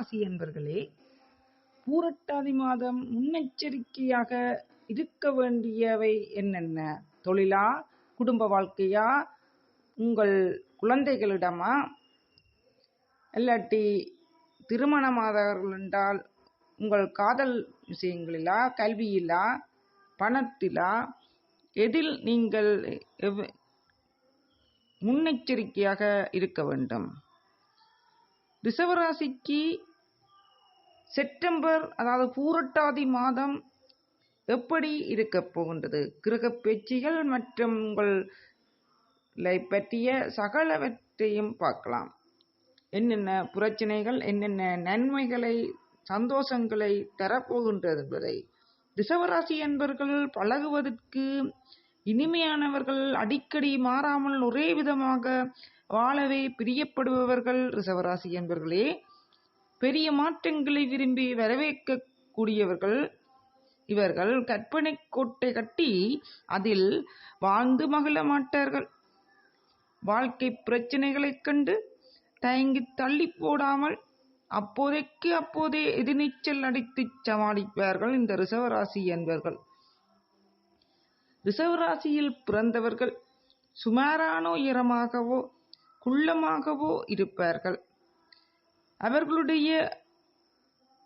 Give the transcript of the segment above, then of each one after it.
ராசி என்பர்களே பூரட்டாதி மாதம் முன்னெச்சரிக்கையாக இருக்க வேண்டியவை என்னென்ன? தொழிலா? குடும்ப வாழ்க்கையா? உங்கள் குழந்தைகளிடமா? இல்லாட்டி திருமணமாதவர்கள் என்றால் உங்கள் காதல் விஷயங்களிலா? கல்வியிலா? பணத்திலா? எதில் நீங்கள் எவ்- முன்னெச்சரிக்கையாக இருக்க வேண்டும்? ரிசவராசிக்கு செப்டம்பர் அதாவது பூரட்டாதி மாதம் எப்படி இருக்க போகின்றது? கிரக பேச்சுகள் மற்றும் உங்களை பற்றிய சகலவற்றையும் பார்க்கலாம். என்னென்ன பிரச்சனைகள் என்னென்ன நன்மைகளை சந்தோஷங்களை தரப்போகின்றது என்பதை. ரிஷவராசி என்பர்கள் பழகுவதற்கு இனிமையானவர்கள் அடிக்கடி மாறாமல் ஒரே விதமாக வாழவே பிரியப்படுபவர்கள் ரிஷவராசி என்பர்களே. பெரிய மாற்றங்களை விரும்பி வரவேற்கக்கூடியவர்கள் இவர்கள் கற்பனை கோட்டை கட்டி அதில் வாழ்ந்து மகிழ மாட்டார்கள். வாழ்க்கை பிரச்சனைகளைக் கண்டு தயங்கி தள்ளி போடாமல் அப்போதைக்கு அப்போதே எதிர்நீச்சல் அடித்து சமாளிப்பார்கள் இந்த ரிசவராசி என்பவர்கள் ரிசவராசியில் பிறந்தவர்கள் சுமாரான உயரமாகவோ குள்ளமாகவோ இருப்பார்கள். அவர்களுடைய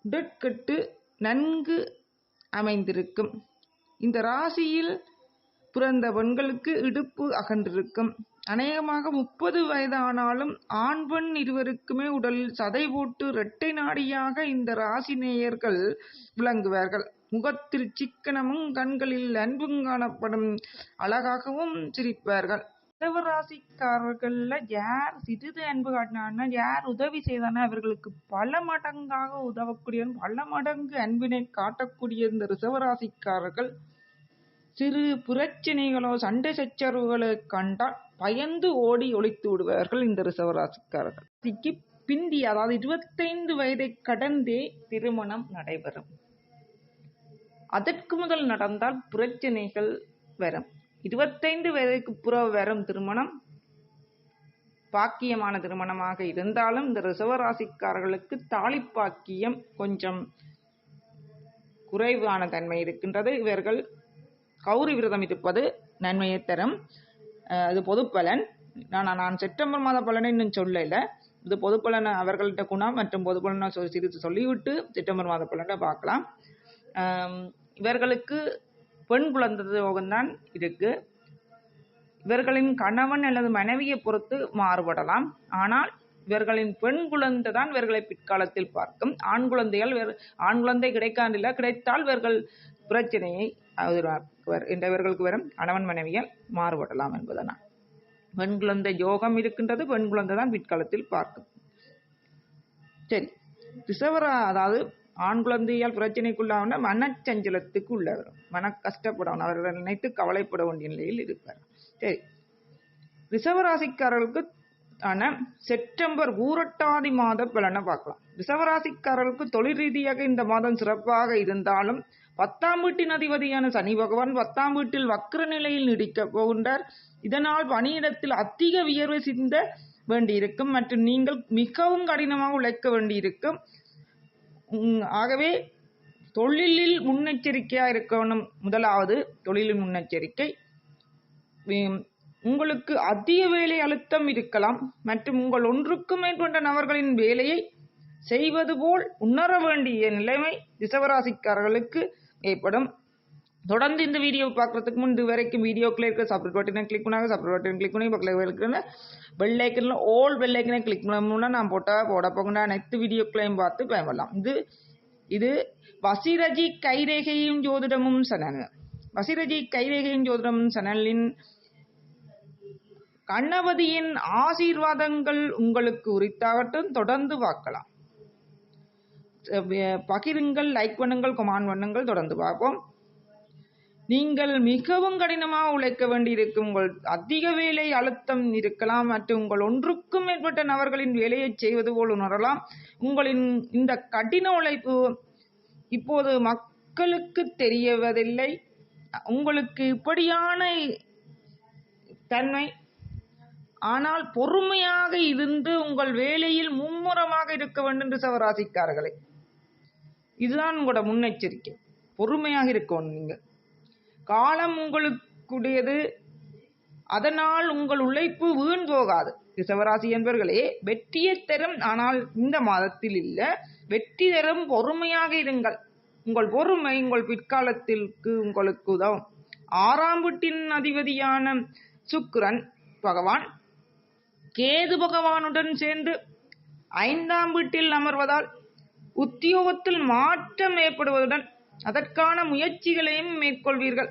உடற்கட்டு நன்கு அமைந்திருக்கும். இந்த ராசியில் பிறந்த பெண்களுக்கு இடுப்பு அகன்றிருக்கும். அநேகமாக முப்பது வயதானாலும் ஆண் பெண் இருவருக்குமே உடலில் சதை போட்டு இரட்டை நாடியாக இந்த ராசி நேயர்கள் விளங்குவார்கள். முகத்தில் சிக்கனமும் கண்களில் அன்பும் காணப்படும் அழகாகவும் சிரிப்பார்கள். ராசிக்காரர்கள்ல யார் சிறிது அன்பு காட்டினான்னா யார் உதவி செய்தானா அவர்களுக்கு பல மடங்காக உதவக்கூடிய பல மடங்கு அன்பினை காட்டக்கூடிய இந்த ரிசவராசிக்காரர்கள். சிறு பிரச்சனைகளோ சண்டை சச்சரவுகளை கண்டால் பயந்து ஓடி ஒழித்து விடுவார்கள் இந்த ரிசவராசிக்காரர்கள். பிந்தி அதாவது இருபத்தைந்து வயதை கடந்தே திருமணம் நடைபெறும். அதற்கு முதல் நடந்தால் பிரச்சனைகள் வரும். இருபத்தைந்து வயதுக்கு புற வரும் திருமணம் பாக்கியமான திருமணமாக இருந்தாலும் இந்த ரிசவராசிக்காரர்களுக்கு தாலிப்பாக்கியம் கொஞ்சம் குறைவான தன்மை இருக்கின்றது. இவர்கள் கௌரி விரதம் இருப்பது நன்மையை தரும். அது பொதுப்பலன் நான் நான் செப்டம்பர் மாத பலனை இன்னும் சொல்லல. இது பொதுப்பலனை அவர்கள்ட்ட குணம் மற்றும் பொதுப்பலனை சொ- சொல்லிவிட்டு செப்டம்பர் மாத பலனை பார்க்கலாம். இவர்களுக்கு பெண் குழந்தை யோகம்தான் இருக்கு. இவர்களின் கணவன் அல்லது மனைவியை பொறுத்து மாறுபடலாம். ஆனால் இவர்களின் பெண் குழந்தை தான் இவர்களை பிற்காலத்தில் பார்க்கும். ஆண் குழந்தைகள் வேறு- ஆண் குழந்தை கிடைக்காண்டில்ல கிடைத்தால் இவர்கள் பிரச்சனையை என்ற இவர்களுக்கு வரும் கணவன் மனைவியால் மாறுபடலாம் என்பதனால் பெண் குழந்தை யோகம் இருக்கின்றது பெண் குழந்தை தான் பிற்காலத்தில் பார்க்கும். சரி ரிசவரா அதாவது ஆண் குழந்தையால் பிரச்சனைக்குள்ளாகனா மனச்சஞ்சலத்துக்கு உள்ளவர் மன கஷ்டப்படணும் அவர்கள் நினைத்து கவலைப்பட வேண்டிய நிலையில் இருப்பார். சரி. ரிசவராசிக்காரர்களுக்கு ஆன செப்டம்பர் ஊரட்டாதி மாத பலனை பார்க்கலாம். ரிசவராசிக்காரர்களுக்கு தொழில் ரீதியாக இந்த மாதம் சிறப்பாக இருந்தாலும் பத்தாம் வீட்டின் அதிபதியான சனி பகவான் பத்தாம் வீட்டில் வக்ர நிலையில் நீடிக்கப் போகின்றார். இதனால் பணியிடத்தில் அதிக வியர்வை சிந்த வேண்டியிருக்கும் மற்றும் நீங்கள் மிகவும் கடினமாக உழைக்க வேண்டியிருக்கும். ஆகவே தொழிலில் முன்னெச்சரிக்கையாக இருக்கணும். முதலாவது தொழிலில் முன்னெச்சரிக்கை. உங்களுக்கு அதிக வேலை அழுத்தம் இருக்கலாம். மற்றும் உங்கள் ஒன்றுக்கும் மேற்பட்ட நபர்களின் வேலையை செய்வது போல் உணர வேண்டிய நிலைமை ரிசவராசிக்காரர்களுக்கு ஏற்படும். தொடர்ந்து இந்த வீடியோ பார்க்கறதுக்கு முன் இது வரைக்கும் வீடியோக்குள்ள இருக்கிற சப்ரேட் பட்டனை கிளிக் பண்ணாங்க சப்ரேட் பட்டன் கிளிக் பண்ணி பக்கத்தில் இருக்கிற பெல் ஐக்கனில் ஓல் பெல் ஐக்கனை கிளிக் பண்ணோம்னா நான் போட்டால் போட போகிற அனைத்து வீடியோக்களையும் பார்த்து பயன்படலாம் இது இது வசிரஜி கைரேகையும் ஜோதிடமும் சனல் வசிரஜி கைரேகையும் ஜோதிடமும் சனலின் கணபதியின் ஆசீர்வாதங்கள் உங்களுக்கு உரித்தாகட்டும். தொடர்ந்து பார்க்கலாம். பகிருங்கள் லைக் பண்ணுங்கள் கொமான் பண்ணுங்கள் தொடர்ந்து பார்ப்போம். நீங்கள் மிகவும் கடினமாக உழைக்க வேண்டியிருக்கும் உங்கள் அதிக வேலை அழுத்தம் இருக்கலாம் மற்றும் உங்கள் ஒன்றுக்கும் மேற்பட்ட நபர்களின் வேலையை செய்வது போல் உணரலாம். உங்களின் இந்த கடின உழைப்பு இப்போது மக்களுக்கு தெரியவதில்லை. உங்களுக்கு இப்படியான தன்மை. ஆனால் பொறுமையாக இருந்து உங்கள் வேலையில் மும்முரமாக இருக்க வேண்டும் என்று சவராசிக்கார்களே இதுதான் உங்களோட முன்னெச்சரிக்கை. பொறுமையாக இருக்கணும் நீங்கள் காலம் உங்களுக்குடையது. அதனால் உங்கள் உழைப்பு வீண் போகாது. ரிசவராசி என்பவர்களே வெற்றியை தரும் ஆனால் இந்த மாதத்தில் இல்லை. வெற்றி தரும் பொறுமையாக இருங்கள். உங்கள் பொறுமை உங்கள் பிற்காலத்திற்கு உங்களுக்கு உதவும். ஆறாம் வீட்டின் அதிபதியான சுக்கிரன் பகவான் கேது பகவானுடன் சேர்ந்து ஐந்தாம் வீட்டில் அமர்வதால் உத்தியோகத்தில் மாற்றம் ஏற்படுவதுடன் அதற்கான முயற்சிகளையும் மேற்கொள்வீர்கள்.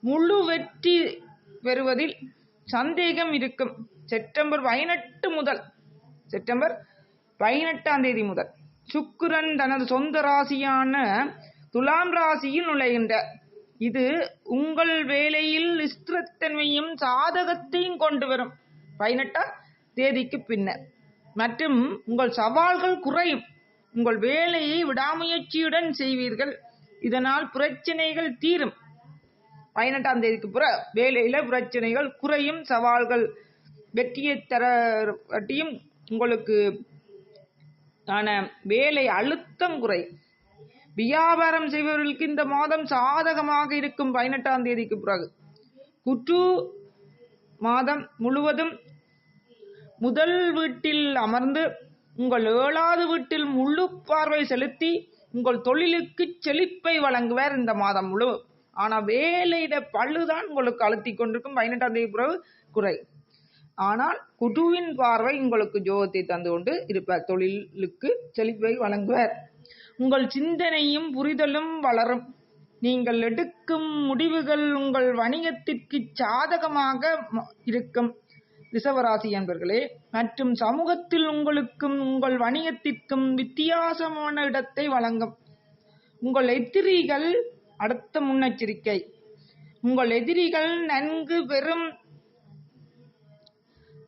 முழு வெற்றி பெறுவதில் சந்தேகம் இருக்கும். செப்டம்பர் பதினெட்டு முதல் செப்டம்பர் பதினெட்டாம் தேதி முதல் சுக்கிரன் தனது சொந்த ராசியான துலாம் ராசியில் நுழைகின்றார். இது உங்கள் வேலையில் நிஷ்டத்தன்மையும் சாதகத்தையும் கொண்டு வரும். பதினெட்டாம் தேதிக்கு பின்னர். மற்றும் உங்கள் சவால்கள் குறையும். உங்கள் வேலையை விடாமுயற்சியுடன் செய்வீர்கள். இதனால் பிரச்சனைகள் தீரும். பதினெட்டாம் தேதிக்கு புற வேலையில பிரச்சனைகள் குறையும் சவால்கள் வெற்றியை தர வட்டியும் உங்களுக்கு ஆன வேலை அழுத்தம் குறையும். வியாபாரம் செய்பவர்களுக்கு இந்த மாதம் சாதகமாக இருக்கும் பதினெட்டாம் தேதிக்கு பிறகு. குற்று மாதம் முழுவதும் முதல் வீட்டில் அமர்ந்து உங்கள் ஏழாவது வீட்டில் முழு பார்வை செலுத்தி உங்கள் தொழிலுக்கு செழிப்பை வழங்குவார் இந்த மாதம் முழு. ஆனால் வேலையிட பழுதான் உங்களுக்கு அழுத்தி கொண்டிருக்கும் பதினெட்டாம் தேதி பிறகு குறை. ஆனால் குடுவின் பார்வை உங்களுக்கு ஜோகத்தை தந்து கொண்டு இருப்பார். தொழிலுக்கு செழிப்பை வழங்குவார். உங்கள் சிந்தனையும் புரிதலும் வளரும். நீங்கள் எடுக்கும் முடிவுகள் உங்கள் வணிகத்திற்கு சாதகமாக ம- இருக்கும். ரிசவராசி என்பர்களே மற்றும் சமூகத்தில் உங்களுக்கும் உங்கள் வணிகத்திற்கும் வித்தியாசமான இடத்தை வழங்கும். உங்கள் எதிரிகள் அடுத்த முன்னெச்சரிக்கை. உங்கள் எதிரிகள் நன்கு பெரும்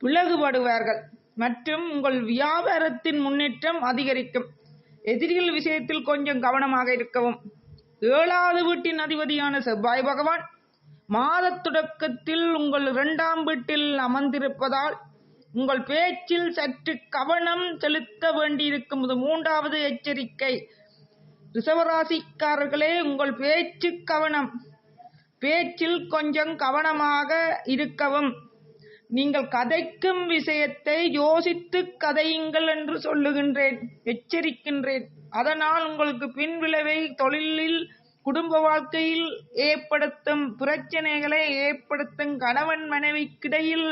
விலகுபடுவார்கள் மற்றும் உங்கள் வியாபாரத்தின் முன்னேற்றம் அதிகரிக்கும். எதிரிகள் விஷயத்தில் கொஞ்சம் கவனமாக இருக்கவும். ஏழாவது வீட்டின் அதிபதியான செவ்வாய் பகவான் மாதத் தொடக்கத்தில் உங்கள் இரண்டாம் வீட்டில் அமர்ந்திருப்பதால் உங்கள் பேச்சில் சற்று கவனம் செலுத்த வேண்டியிருக்கும். இது மூன்றாவது எச்சரிக்கை. ரிசவராசிக்காரர்களே உங்கள் பேச்சு கவனம். பேச்சில் கொஞ்சம் கவனமாக இருக்கவும். நீங்கள் கதைக்கும் விஷயத்தை யோசித்து கதையுங்கள் என்று சொல்லுகின்றேன் எச்சரிக்கின்றேன். அதனால் உங்களுக்கு பின்விளைவை தொழிலில் குடும்ப வாழ்க்கையில் ஏற்படுத்தும் பிரச்சனைகளை ஏற்படுத்தும் கணவன் மனைவிக்கிடையில்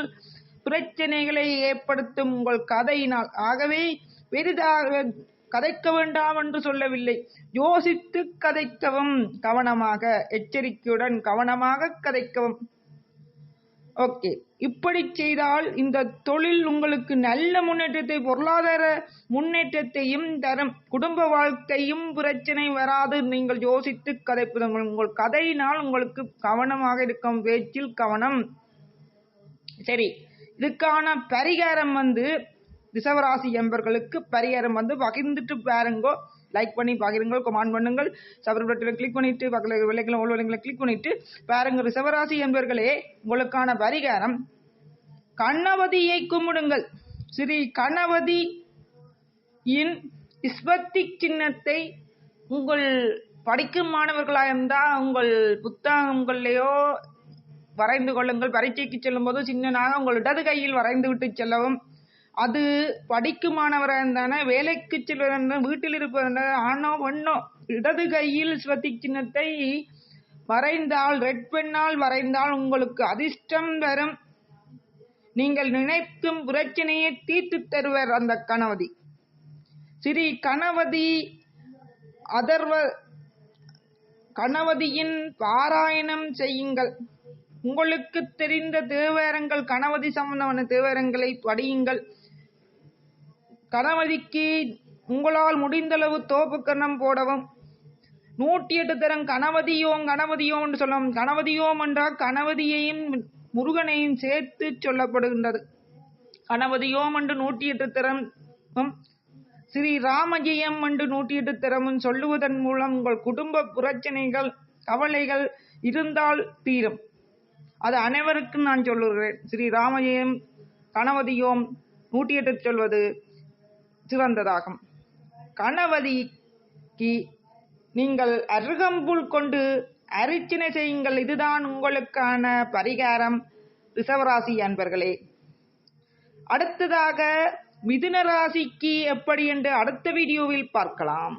பிரச்சனைகளை ஏற்படுத்தும் உங்கள் கதையினால். ஆகவே பெரிதாக கதைக்க வேண்டாம் என்று சொல்லவில்லை. யோசித்து கதைக்கவும் கவனமாக எச்சரிக்கையுடன் கவனமாக கதைக்கவும். ஓகே. இப்படி செய்தால் இந்த தொழில் உங்களுக்கு நல்ல முன்னேற்றத்தை பொருளாதார முன்னேற்றத்தையும் தரும். குடும்ப வாழ்க்கையும் பிரச்சனை வராது. நீங்கள் யோசித்து கதைப்பது உங்கள் கதையினால் உங்களுக்கு கவனமாக இருக்கும் பேச்சில் கவனம். சரி இதுக்கான பரிகாரம் வந்து ரிசவராசி என்பர்களுக்கு பரிகாரம் வந்து பகிர்ந்துட்டு பாருங்கோ. லைக் பண்ணி பகிருங்கள் கமெண்ட் பண்ணுங்கள். சப்ஸ்கிரைப் பட்டனை கிளிக் பண்ணிட்டு பக்கத்தில் விலைகளை உள்ள விலைகளை கிளிக் பண்ணிட்டு பாருங்கள் ரிசவராசி என்பர்களே உங்களுக்கான பரிகாரம் கணபதியை கும்பிடுங்கள். ஸ்ரீ கணபதி இன் ஸ்பத்தி சின்னத்தை உங்கள் படிக்கும் மாணவர்களாக இருந்தால் உங்கள் புத்தகங்களையோ வரைந்து கொள்ளுங்கள். பரீட்சைக்கு செல்லும் போது சின்னனாக உங்கள் இடது கையில் வரைந்து விட்டு செல்லவும். அது படிக்கும் மாணவராக இருந்தானே வேலைக்கு செல்வதா வீட்டில் இருப்பதா ஆனோ பெண்ணோ இடது கையில் ஸ்வத்தி சின்னத்தை வரைந்தால் ரெட் பெண்ணால் வரைந்தால் உங்களுக்கு அதிர்ஷ்டம் வரும். நீங்கள் நினைக்கும் பிரச்சனையை தீர்த்து தருவர் அந்த கணவதி. ஸ்ரீ கணவதி அதர்வ கணவதியின் பாராயணம் செய்யுங்கள். உங்களுக்கு தெரிந்த தேவாரங்கள் கணவதி சம்பந்தமான தேவாரங்களை படியுங்கள். கணவதிக்கு உங்களால் முடிந்தளவு தோப்பு கண்ணம் போடவும். நூற்றி எட்டு தரம் கணவதியோம் கணவதியோம் என்று சொல்லவும். கணவதியோம் என்றால் கணவதியையும் முருகனையும் சேர்த்து சொல்லப்படுகின்றது. கணவதியோம் என்று நூற்றி எட்டு தரமும் ஸ்ரீ ராமஜெயம் என்று நூற்றி எட்டு திறமும் சொல்லுவதன் மூலம் உங்கள் குடும்ப பிரச்சனைகள் கவலைகள் இருந்தால் தீரும். அது அனைவருக்கும் நான் சொல்லுகிறேன். ஸ்ரீ ராமஜெயம் கணவதியோம் நூற்றி எட்டு சொல்வது சிறந்ததாகும். கணவதிக்கு நீங்கள் அருகம்புல் கொண்டு அரிச்சனை செய்யுங்கள். இதுதான் உங்களுக்கான பரிகாரம். ரிஷவராசி அன்பர்களே அடுத்ததாக மிதுன ராசிக்கு எப்படி என்று அடுத்த வீடியோவில் பார்க்கலாம்.